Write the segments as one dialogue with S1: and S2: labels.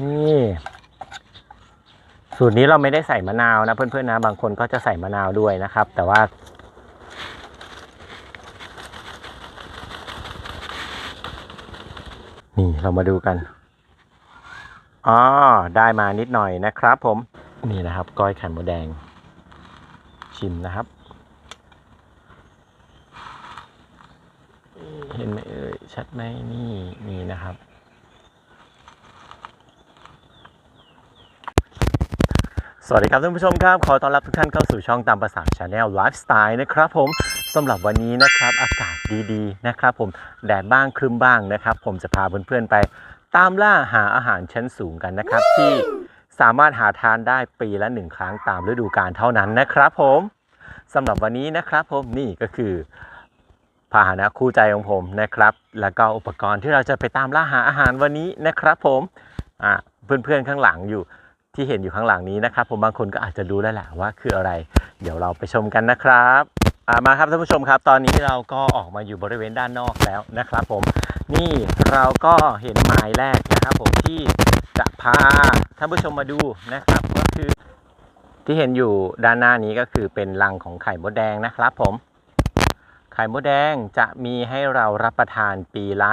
S1: นี่สูตรนี้เราไม่ได้ใส่มะนาวนะเพื่อนๆนะบางคนก็จะใส่มะนาวด้วยนะครับ แต่ว่า นี่เรามาดูกันอ๋อได้มานิดหน่อยนะครับ ผม นี่นะครับ ก้อยไข่มดแดง ชิมนะครับ เห็นไหมเอ่ยชัดไหมนี่นี่นะครับ สวัสดีครับท่านผู้ชมครับ ขอต้อนรับทุกท่านเข้าสู่ช่องตามภาษาชาแนลไลฟ์สไตล์นะครับผมสำหรับวันนี้นะครับอากาศดีๆนะครับผมแดดบ้างครึ้มบ้างนะครับ ผมจะพาเพื่อนๆไป ตามล่าหาอาหารชั้นสูงกันนะครับ ที่สามารถหาทานได้ปีละหนึ่งครั้งตามฤดูกาลเท่านั้นนะครับผมสำหรับวันนี้นะครับผมนี่ก็คือพาหนะคู่ใจของผมนะครับ แล้วก็อุปกรณ์ที่เราจะไปตามล่าหาอาหารวันนี้นะครับ ผมอ่าเพื่อนๆข้างหลังอยู่ ที่เห็นอยู่ข้างหลังนี้นะครับ ผมบางคนก็อาจจะรู้แล้วแหละว่าคืออะไร เดี๋ยวเราไปชมกันนะครับามาครับท่านผู้ชมครับตอนนี้เราก็ออกมาอยู่บริเวณด้านนอกแล้วนะครับ ผมนี่เราก็เห็นหมายแรกนะครับ ผมที่จะพาท่านผู้ชมมาดูนะครับ ก็คือที่เห็นอยู่ด้านหน้านี้ก็คือเป็นรังของไข่มดแดงนะครับ ผม ไข่มดแดงจะมีให้เรารับประทานปีละ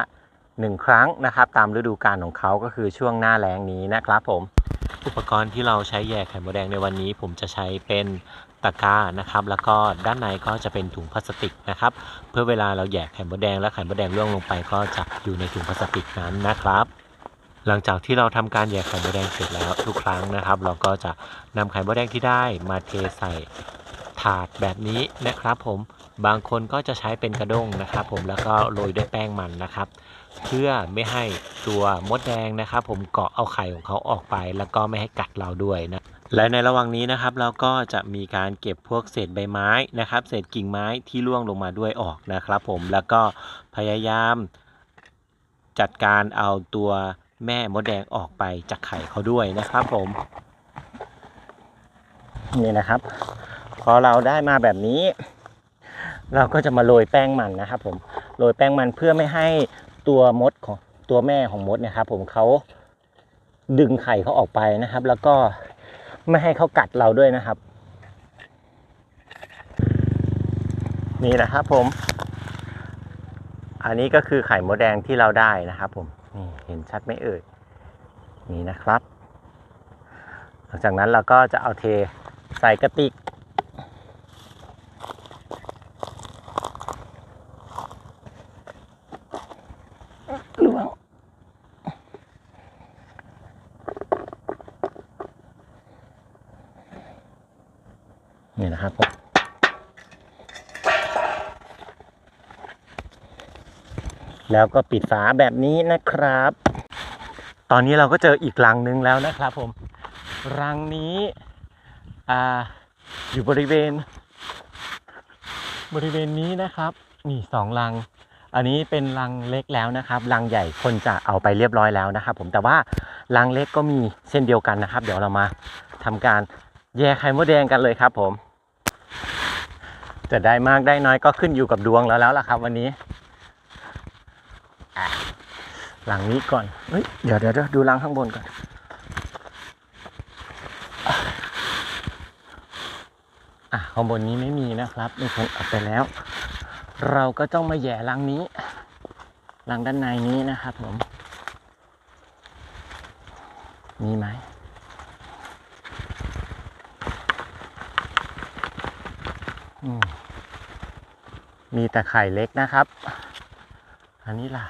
S1: หนึ่งครั้งนะครับ ตามฤดูกาลของเขาก็คือช่วงหน้าแล้งนี้นะครับ ผม อุปกรณ์ที่เราใช้แย่ไข่มดแดงในวันนี้ ผมจะใช้เป็นตะกร้านะครับ แล้วก็ด้านในก็จะเป็นถุงพลาสติกนะครับ เพื่อเวลาเราแย่ไข่มดแดงและไข่มดแดงร่วงลงไป ก็จะอยู่ในถุงพลาสติกนั้นนะครับ หลังจากที่เราทำการแย่ไข่มดแดงเสร็จแล้วทุกครั้งนะครับ เราก็จะนำไข่มดแดงที่ได้มาเทใส่ถาดแบบนี้นะครับ ผมบางคนก็จะใช้เป็นกระด้งนะครับ ผมแล้วก็โรยด้วยแป้งมันนะครับ เพื่อไม่ให้ตัวมดแดงนะครับ ผมเกาะเอาไข่ของเขาออกไป แล้วก็ไม่ให้กัดเราด้วยนะและในระหว่างนี้นะครับเราก็จะมีการเก็บพวกเศษใบไม้นะครับ เศษกิ่งไม้ที่ร่วงลงมาด้วยออกนะครับ ผมแล้วก็พยายามจัดการเอาตัวแม่มดแดงออกไปจากไข่เขาด้วยนะครับ ผมนี่นะครับ พอเราได้มาแบบนี้ เราก็จะมาโรยแป้งมันนะครับ ผมโรยแป้งมันเพื่อไม่ให้ ตัวมดของตัวแม่ของมดเนี่ยครับผมเขาดึงไข่เขาออกไปนะครับ แล้วก็ไม่ให้เขากัดเราด้วยนะครับ นี่นะครับผม อันนี้ก็คือไข่มดแดงที่เราได้นะครับ ผมนี่เห็นชัดไหมเอ่ยนี่นะครับ หลังจากนั้นเราก็จะเอาเทใส่กระติก หลวงนี่นะครับผม แล้วก็ปิดฝาแบบนี้นะครับ ตอนนี้เราก็เจออีกรังนึงแล้วนะครับผม รังนี้อ่าอยู่บริเวณ บริเวณนี้นะครับนี่สองรัง อันนี้เป็นรังเล็กแล้วนะครับ รังใหญ่คนจะเอาไปเรียบร้อยแล้วนะครับ ผมแต่ว่ารังเล็กก็มีเช่นเดียวกันนะครับ เดี๋ยวเรามาทำการแย่ไข่มดแดงกันเลยครับผม จะได้มากได้น้อยก็ขึ้นอยู่กับดวงแล้วแล้วล่ะครับ วันนี้ หลังนี้ก่อนเฮ้ยเดี๋ยวเดี๋ยวเดี๋ยวดูรังข้างบนก่อน อะข้างบนนี้ไม่มีนะครับมีคนเอาไปแล้ว เราก็ต้องมาแย่รังนี้รังด้านในนี้นะครับผม มีไหมมีแต่ไข่เล็กนะครับ อันนี้ล่ะ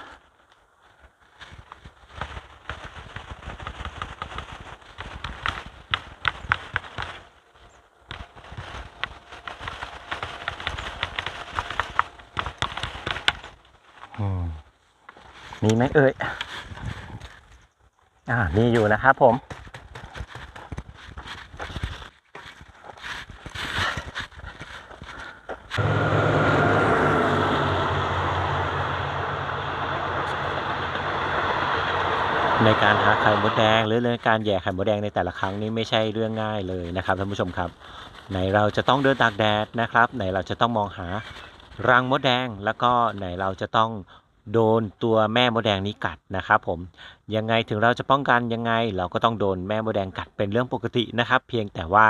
S1: มีไหมเอ่ย อ่า มีอยู่นะครับผม ในการหาไข่มดแดง หรือในการแย่ไข่มดแดงในแต่ละครั้งนี้ไม่ใช่เรื่องง่ายเลยนะครับท่านผู้ชมครับไหนเราจะต้องเดินตากแดดนะครับไหนเราจะต้องมองหารังมดแดง แล้วก็ไหนเราจะต้อง โดนตัวแม่มดแดงนี้กัดนะครับผมยังไงถึงเราจะป้องกันยังไง เราก็ต้องโดนแม่มดแดงกัดเป็นเรื่องปกตินะครับ เพียงแต่ว่า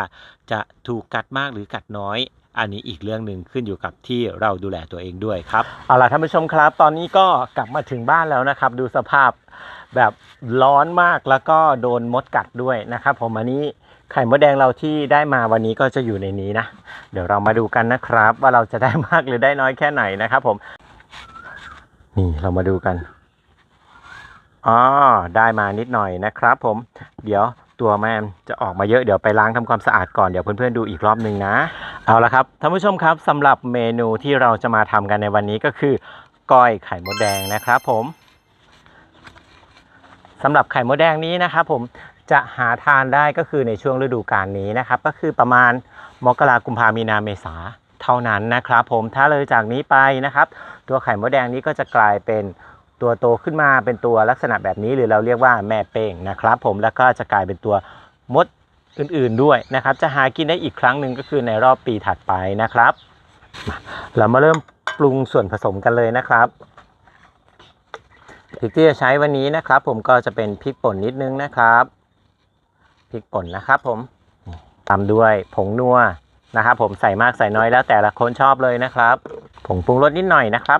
S1: จะถูกกัดมากหรือกัดน้อย อันนี้อีกเรื่องหนึ่งขึ้นอยู่กับที่เราดูแลตัวเองด้วยครับเอาล่ะท่านผู้ชมครับ ตอนนี้ก็กลับมาถึงบ้านแล้วนะครับ ดูสภาพแบบร้อนมากแล้วก็โดนมดกัดด้วยนะครับ ผมอันนี้ไข่มดแดงเราที่ได้มาวันนี้ก็จะอยู่ในนี้นะ เดี๋ยวเรามาดูกันนะครับ ว่าเราจะได้มากหรือได้น้อยแค่ไหนนะครับผม นี่เรามาดูกันอ๋อได้มานิดหน่อยนะครับผม เดี๋ยวตัวแมนจะออกมาเยอะเดี๋ยวไปล้างทำความสะอาดก่อนเดี๋ยวเพื่อนๆดูอีกรอบหนึ่งนะ เอาละครับท่านผู้ชมครับสำหรับเมนูที่เราจะมาทำกันในวันนี้ก็คือก้อยไข่มดแดงนะครับผมสำหรับไข่มดแดงนี้นะครับผมจะหาทานได้ก็คือในช่วงฤดูกาลนี้นะครับ ก็คือประมาณมกรากุมภามีนาเมษา เท่านั้นนะครับ ผมถ้าเลยจากนี้ไปนะครับ ตัวไข่มดแดงนี้ก็จะกลายเป็นตัวโตขึ้นมาเป็นตัวลักษณะแบบนี้หรือเราเรียกว่าแม่เป้งนะครับ ผมแล้วก็จะกลายเป็นตัวมดอื่นๆด้วยนะครับ จะหากินได้อีกครั้งหนึ่งก็คือในรอบปีถัดไปนะครับ เรามาเริ่มปรุงส่วนผสมกันเลยนะครับพริกที่จะใช้วันนี้นะครับ ผมก็จะเป็นพริกป่นนิดนึงนะครับพริกป่นนะครับ ผมตามด้วยผงนัว นะครับผมใส่มากใส่น้อยแล้วแต่ละคนชอบเลยนะครับผงปรุงรสนิดหน่อยนะครับ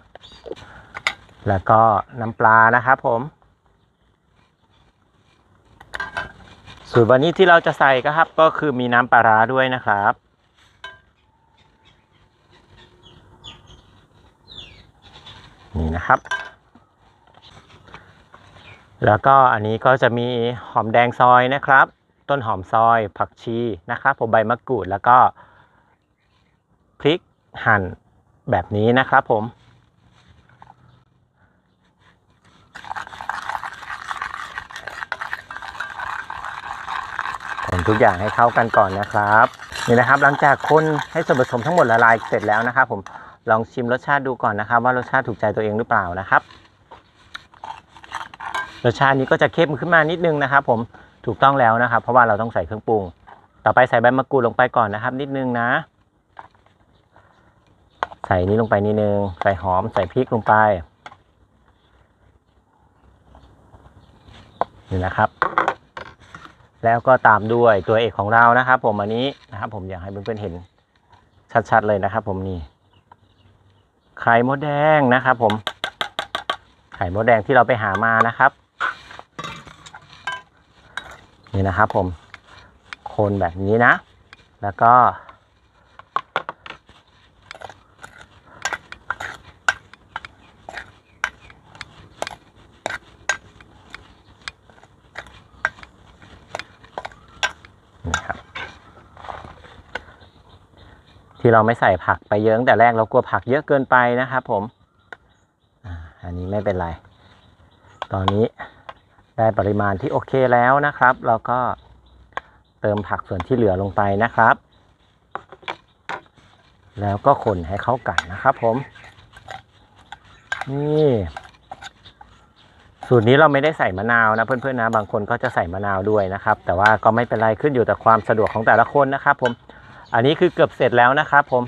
S1: แล้วก็น้ำปลานะครับผมส่วนวันนี้ที่เราจะใส่ก็ครับ ก็คือมีน้ำปลาร้าด้วยนะครับนี่นะครับ แล้วก็อันนี้ก็จะมีหอมแดงซอยนะครับ ต้นหอมซอยผักชีนะครับผมใบมะกรูดแล้วก็ ริกหั่นแบบนี้นะครับผม คนทุกอย่างให้เข้ากันก่อนนะครับ นี่นะครับ หลังจากคนให้ส่วนผสมทั้งหมดละลายเสร็จแล้วนะครับผมลองชิมรสชาติดูก่อนนะครับ ว่ารสชาติถูกใจตัวเองหรือเปล่านะครับ รสชาตินี้ก็จะเข้มขึ้นมานิดนึงนะครับ ผมถูกต้องแล้วนะครับ เพราะว่าเราต้องใส่เครื่องปรุง ต่อไปใส่ใบมะกรูดลงไปก่อนนะครับ นิดนึงนะ ใส่นี้ลงไปนิดนึง ใส่หอมใส่พริกลงไป นี่นะครับ แล้วก็ตามด้วยตัวเอกของเรานะครับ ผมอันนี้นะครับ ผมอยากให้เพื่อนๆเห็นชัดๆเลยนะครับ ผมนี่ไข่มดแดงนะครับ ผม ไข่มดแดงที่เราไปหามานะครับ นี่นะครับ ผม คนแบบนี้นะ แล้วก็ ที่เราไม่ใส่ผักไปเยอะตั้งแต่แรกเรากลัวผักเยอะเกินไปนะครับผมอ่าอันนี้ไม่เป็นไร ตอนนี้ได้ปริมาณที่โอเคแล้วนะครับ เราก็เติมผักส่วนที่เหลือลงไปนะครับ แล้วก็คนให้เข้ากันนะครับ ผม นี่สูตรนี้เราไม่ได้ใส่มะนาวนะเพื่อนๆนะบางคนก็จะใส่มะนาวด้วยนะครับ แต่ว่าก็ไม่เป็นไรขึ้นอยู่แต่ความสะดวกของแต่ละคนนะครับ ผม อันนี้คือเกือบเสร็จแล้วนะครับผม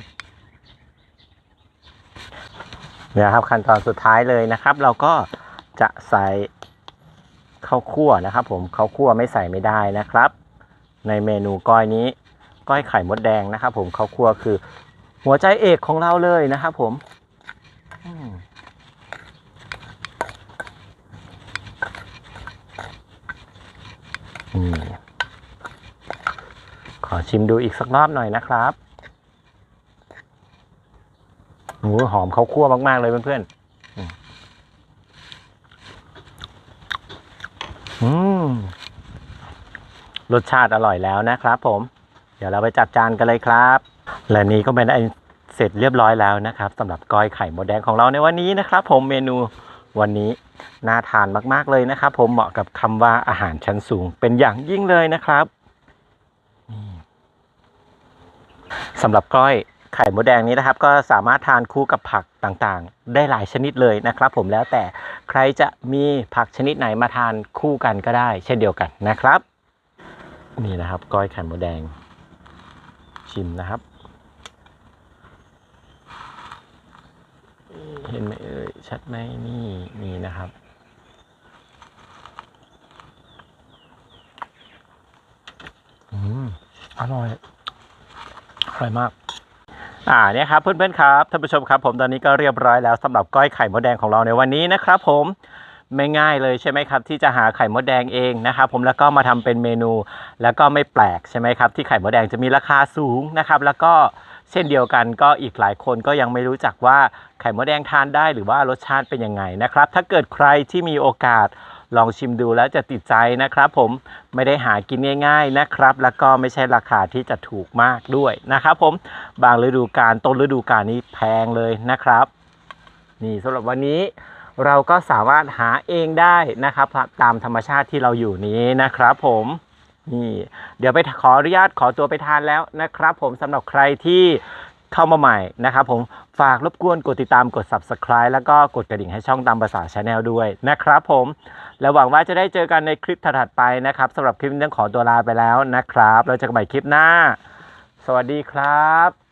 S1: เนี่ยครับขั้นตอนสุดท้ายเลยนะครับ เราก็จะใส่ข้าวคั่วนะครับ ผมข้าวคั่วไม่ใส่ไม่ได้นะครับ ในเมนูก้อยนี้ ก้อยไข่มดแดงนะครับ ผมข้าวคั่วคือ หัวใจเอกของเราเลยนะครับ ผมอืมอืม ขอชิมดูอีกสักรอบหน่อยนะครับหมูหอมเขาวคั่วมากๆเลยเพื่อนๆอืมรสชาติอร่อยแล้วนะครับผม เดี๋ยวเราไปจัดจานกันเลยครับ และนี้ก็เป็นอันเสร็จเรียบร้อยแล้วนะครับสำหรับก้อยไข่มดแดงของเราในวันนี้นะครับ ผมเมนูวันนี้น่าทานมาก ๆเลยนะครับ ผมเหมาะกับคำว่าอาหารชั้นสูงเป็นอย่างยิ่งเลยนะครับนี่ สำหรับก้อยไข่มดแดงนี้นะครับ ก็สามารถทานคู่กับผักต่างๆ ได้หลายชนิดเลยนะครับ ผมแล้วแต่ใครจะมีผักชนิดไหนมาทานคู่กันก็ได้ เช่นเดียวกันนะครับ นี่นะครับ ก้อยไข่มดแดง ชิมนะครับ เห็นไหมเอ่ยชัดไหมนี่นี่นะครับอืมอร่อย อร่อยมากอ่าเนี่ยครับเพื่อนๆครับท่านผู้ชมครับผมตอนนี้ก็เรียบร้อยแล้วสำหรับก้อยไข่มดแดงของเราในวันนี้นะครับผมไม่ง่ายเลยใช่ไหมครับ ที่จะหาไข่มดแดงเองนะครับผมแล้วก็มาทำเป็นเมนู แล้วก็ไม่แปลกใช่ไหมครับ ที่ไข่มดแดงจะมีราคาสูงนะครับ แล้วก็เช่นเดียวกันก็อีกหลายคนก็ยังไม่รู้จักว่าไข่มดแดงทานได้หรือว่ารสชาติเป็นยังไงนะครับ ถ้าเกิดใครที่มีโอกาส ลองชิมดูแล้วจะติดใจนะครับผมไม่ได้หากินง่าย ๆนะครับ แล้วก็ไม่ใช่ราคาที่จะถูกมากด้วยนะครับผมบางฤดูกาลต้นฤดูกาลนี้แพงเลยนะครับ นี่สำหรับวันนี้เราก็สามารถหาเองได้นะครับ ตามธรรมชาติที่เราอยู่นี้นะครับผมนี่เดี๋ยวไปขออนุญาตขอตัวไปทานแล้วนะครับ ผมสำหรับใครที่ เข้ามาใหม่นะครับผมฝากรบกวนกดติดตามกด subscribe แล้วก็กดกระดิ่งให้ช่องตามภาษาชาแนลด้วยนะครับผมและหวังว่าจะได้เจอกันในคลิปถัดไปนะครับสำหรับคลิปนี้ต้องขอตัวลาไปแล้วนะครับเราจะกันใหม่คลิปหน้า สวัสดีครับ